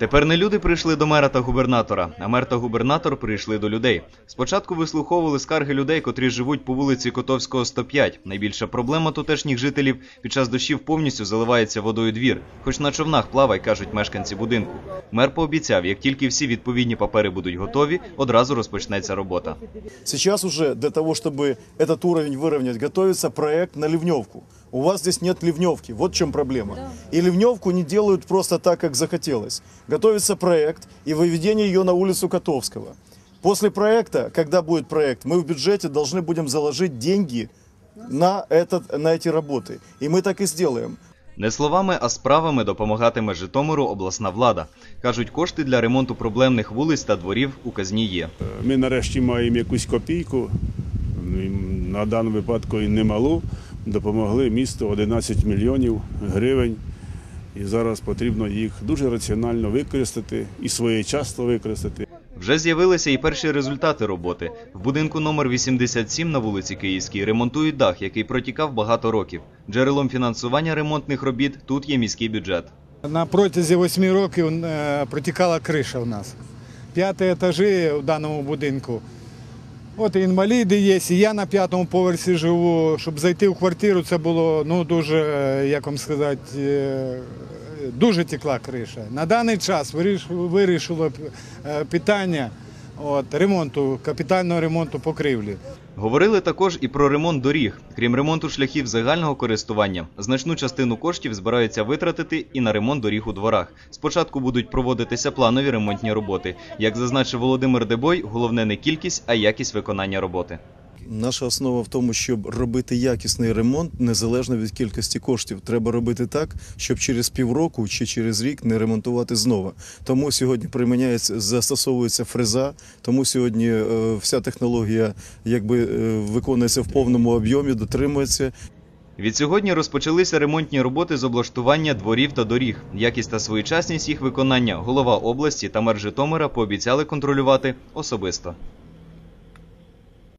Тепер не люди прийшли до мера та губернатора, а мер та губернатор прийшли до людей. Спочатку вислуховували скарги людей, котрі живуть по вулиці Котовського 105. Найбільша проблема тутешніх жителів під час дощів повністю заливається водою двір. Хоч на човнах плавай, кажуть мешканці будинку. Мер пообіцяв, як тільки всі відповідні папери будуть готові, одразу розпочнеться робота. Сейчас уже для того, чтобы этот уровень выровнять, готовится проект на ливневку. У вас здесь нет ливневки, вот в чем проблема. И ливневку не делают просто так, как захотелось. Готовится проект и выведение ее на улицу Котовского. После проекта, когда будет проект, мы в бюджете должны будем заложить деньги на, этот, на эти работы. И мы так и сделаем. Не словами, а справами допомагатиме Житомиру обласна влада. Кажуть, кошти для ремонту проблемних вулиць та дворів у казні є. Ми нарешті маємо якусь копійку, ну, і на даному випадку і немалу. Допомогли місту 11 мільйонів гривень. І зараз потрібно їх дуже раціонально використати і своєчасно використати. Вже з'явилися і перші результати роботи. В будинку номер 87 на вулиці Київській ремонтують дах, який протікав багато років. Джерелом фінансування ремонтних робіт тут є міський бюджет. На протязі восьми років е, протікала криша у нас. П'яті етажі в даному будинку. От і інваліди є, і я на п'ятому поверсі живу. Щоб зайти в квартиру, це було ну, дуже, е, як вам сказати, е, дуже текла криша. На даний час виріш- вирішило е, питання от, ремонту, капітального ремонту покрівлі. Говорили також і про ремонт доріг. Крім ремонту шляхів загального користування, значну частину коштів збираються витратити і на ремонт доріг у дворах. Спочатку будуть проводитися планові ремонтні роботи. Як зазначив Володимир Дебой, головне не кількість, а якість виконання роботи. Наша основа в тому, щоб робити якісний ремонт незалежно від кількості коштів. Треба робити так, щоб через півроку чи через рік не ремонтувати знову. Тому сьогодні приміняється, застосовується фреза, тому сьогодні е, вся технологія якби е, виконується в повному об'ємі, дотримується. Відсьогодні розпочалися ремонтні роботи з облаштування дворів та доріг. Якість та своєчасність їх виконання голова області та мер Житомира пообіцяли контролювати особисто.